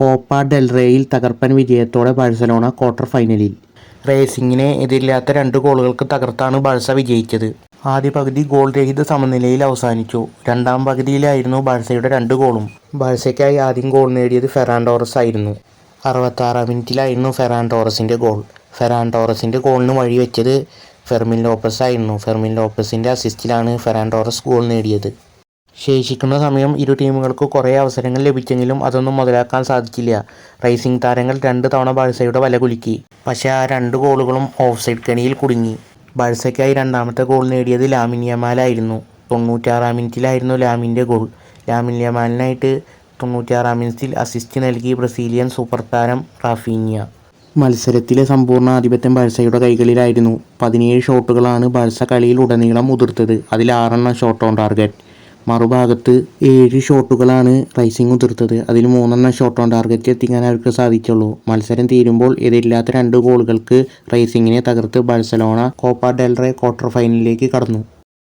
Copa ഡെൽറേയിൽ തകർപ്പൻ വിജയത്തോടെ Barcelona quarter ഫൈനലിൽ. റേസിംഗിനെ എതിരില്ലാത്ത രണ്ട് ഗോളുകൾക്ക് തകർത്താണ് ബാഴ്സ വിജയിച്ചത്. ആദ്യ പകുതി ഗോൾ രഹിത സമനിലയിൽ അവസാനിച്ചു. രണ്ടാം പകുതിയിലായിരുന്നു ബാഴ്സയുടെ രണ്ട് ഗോളും. ബാഴ്സയ്ക്കായി ആദ്യം ഗോൾ നേടിയത് ഫെറാൻ ടോറസ് ആയിരുന്നു. അറുപത്താറാം മിനിറ്റിലായിരുന്നു ഫെറാൻ ടോറസിന്റെ ഗോൾ. ഫെറാൻ ടോറസിന്റെ ഗോളിന് വഴിവെച്ചത് ഫെർമിൻ ലോപ്പസ് ആയിരുന്നു ഫെർമിൻ ലോപ്പസിന്റെ അസിസ്റ്റിലാണ് ഫെറാൻഡോറസ് ഗോൾ നേടിയത്. ശേഷിക്കുന്ന സമയം ഇരു ടീമുകൾക്ക് കുറേ അവസരങ്ങൾ ലഭിച്ചെങ്കിലും അതൊന്നും മുതലാക്കാൻ സാധിച്ചില്ല. റൈസിംഗ് താരങ്ങൾ രണ്ട് തവണ ബാഴ്സയുടെ വല കുലുക്കി. പക്ഷേ ആ രണ്ട് ഗോളുകളും ഓഫ് സൈഡ് കെണിയിൽ കുടുങ്ങി. ബാഴ്സയ്ക്കായി രണ്ടാമത്തെ ഗോൾ നേടിയത് ലാമിൻ യമാലായിരുന്നു. തൊണ്ണൂറ്റാറാം മിനിറ്റിലായിരുന്നു ലാമിന്റെ ഗോൾ. ലാമിൻ യമാലിനായിട്ട് തൊണ്ണൂറ്റാറാം മിനിറ്റിൽ അസിസ്റ്റ് നൽകി ബ്രസീലിയൻ സൂപ്പർ താരം റാഫീനിയ. മത്സരത്തിലെ സമ്പൂർണ ആധിപത്യം ബാഴ്സയുടെ കൈകളിലായിരുന്നു. പതിനേഴ് ഷോട്ടുകളാണ് ബാഴ്സ കളിയിൽ ഉടനീളം ഉതിർത്തത് അതിൽ ആറെണ്ണം ഷോട്ട് ഓൺ ടാർഗറ്റ് മറുഭാഗത്ത് ഏഴ് ഷോട്ടുകളാണ് റൈസിംഗ് ഉതിർത്തത്. അതിൽ മൂന്നെണ്ണം ഷോട്ട് ഓൺ ടാർഗറ്റ് എത്തിക്കാൻ അവർക്ക് സാധിച്ചുള്ളൂ. മത്സരം തീരുമ്പോൾ എതിരില്ലാത്ത രണ്ട് ഗോളുകൾക്ക് റൈസിംഗിനെ തകർത്ത് ബാഴ്സലോണ കോപ്പ ഡെൽറെ ക്വാർട്ടർ ഫൈനലിലേക്ക് കടന്നു.